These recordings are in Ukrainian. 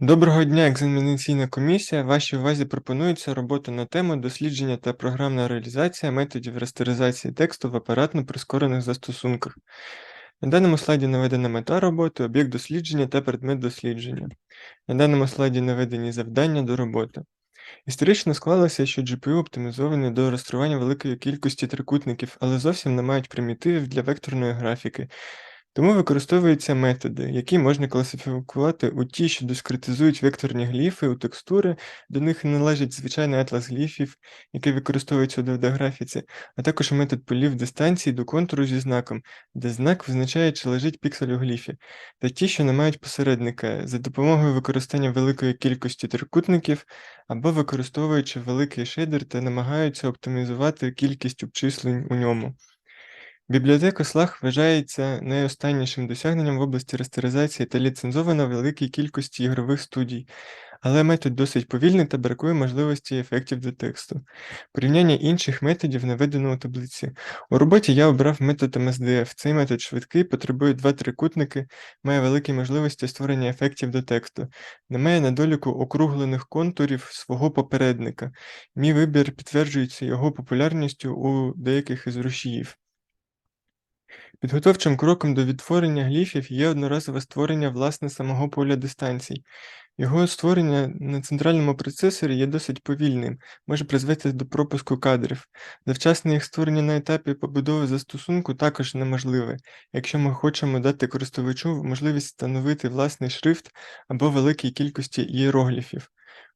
Доброго дня, екзаменаційна комісія. Вашій увазі пропонується робота на тему дослідження та програмна реалізація методів растеризації тексту в апаратно прискорених застосунках. На даному слайді наведена мета роботи, об'єкт дослідження та предмет дослідження. На даному слайді наведені завдання до роботи. Історично склалося, що GPU оптимізований до розташування великої кількості трикутників, але зовсім не мають примітивів для векторної графіки. Тому використовуються методи, які можна класифікувати у ті, що дискретизують векторні гліфи у текстури, до них належить звичайний атлас гліфів, який використовується у 2D-графіці, а також метод полів дистанції до контуру зі знаком, де знак визначає, чи лежить піксель у гліфі, та ті, що не мають посередника, за допомогою використання великої кількості трикутників або використовуючи великий шейдер та намагаються оптимізувати кількість обчислень у ньому. Бібліотека SLAG вважається найостаннішим досягненням в області растеризації та ліцензована великій кількості ігрових студій, але метод досить повільний та бракує можливості ефектів до тексту. Порівняння інших методів наведено у таблиці. У роботі я обрав метод MSDF. Цей метод швидкий, потребує два трикутники, має великі можливості створення ефектів до тексту, не має недоліку округлених контурів свого попередника. Мій вибір підтверджується його популярністю у деяких із рушіїв. Підготовчим кроком до відтворення гліфів є одноразове створення власне самого поля дистанцій. Його створення на центральному процесорі є досить повільним, може призвести до пропуску кадрів. Завчасне їх створення на етапі побудови застосунку також неможливе, якщо ми хочемо дати користувачу можливість встановити власний шрифт або великій кількості ієрогліфів.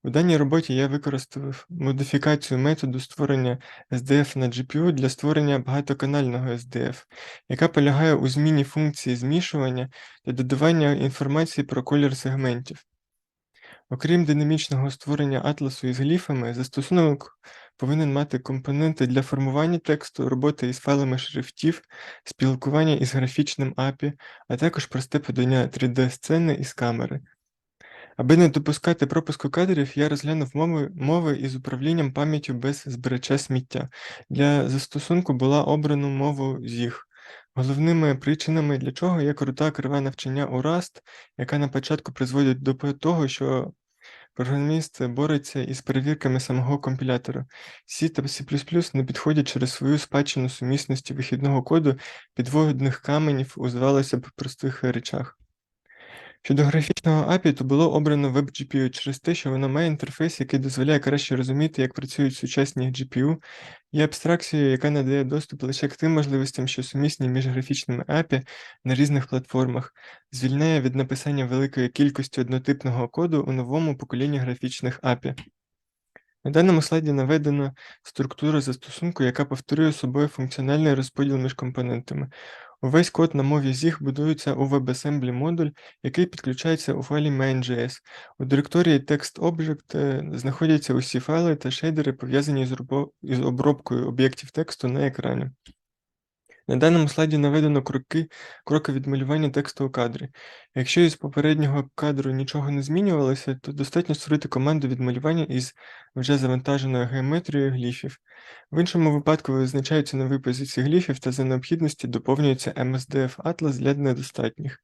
У даній роботі я використав модифікацію методу створення SDF на GPU для створення багатоканального SDF, яка полягає у зміні функції змішування та додавання інформації про колір сегментів. Окрім динамічного створення атласу із гліфами, застосунок повинен мати компоненти для формування тексту, роботи із файлами шрифтів, спілкування із графічним API, а також просте подання 3D-сцени із камери. Аби не допускати пропуску кадрів, я розглянув мови, мови із управлінням пам'яттю без збирача сміття. Для застосунку була обрана мову ZIG. Головними причинами для чого є крута криве навчання у Rust, яка на початку призводить до того, що програміст бореться із перевірками самого компілятора. C та C++ не підходять через свою спадщину сумісності вихідного коду підводних каменів у здавалося б простих речах. Щодо графічного API, то було обрано WebGPU через те, що воно має інтерфейс, який дозволяє краще розуміти, як працюють сучасні GPU, і абстракцією, яка надає доступ лише к тим можливостям, що сумісні між графічними API на різних платформах, звільняє від написання великої кількості однотипного коду у новому поколінні графічних API. На даному слайді наведена структура застосунку, яка повторює собою функціональний розподіл між компонентами. Увесь код на мові ZIG будується у WebAssembly модуль, який підключається у файлі main.js. У директорії TextObject е, знаходяться усі файли та шейдери, пов'язані з обробкою об'єктів тексту на екрані. На даному слайді наведено кроки, кроки відмалювання тексту у кадрі. Якщо із попереднього кадру нічого не змінювалося, то достатньо створити команду відмалювання із вже завантаженою геометрією гліфів. В іншому випадку визначаються нові позиції гліфів та за необхідності доповнюється MSDF Atlas для недостатніх.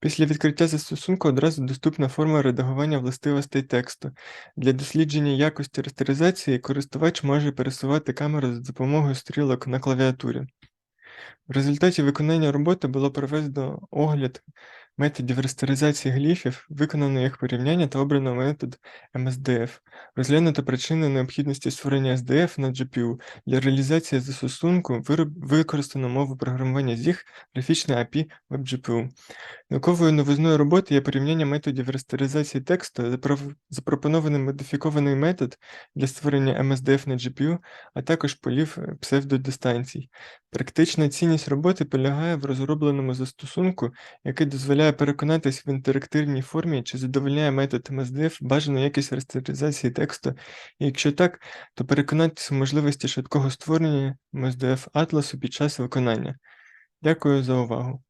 Після відкриття застосунку одразу доступна форма редагування властивостей тексту. Для дослідження якості растеризації користувач може пересувати камеру за допомогою стрілок на клавіатурі. В результаті виконання роботи було проведено огляд методів растеризації гліфів, виконано їх порівняння та обрано метод MSDF. Розглянуто причини необхідності створення SDF на GPU. Для реалізації застосунку використано мову програмування ZIG, графічне API WebGPU. Науковою новизною роботи є порівняння методів растеризації тексту, запропонований модифікований метод для створення MSDF на GPU, а також полів е, псевдодистанцій. Практична цінність роботи полягає в розробленому застосунку, який дозволяє переконатись в інтерактивній формі, чи задовольняє метод MSDF бажану якість растеризації тексту, і якщо так, то переконатись в можливості швидкого створення MSDF атласу під час виконання. Дякую за увагу.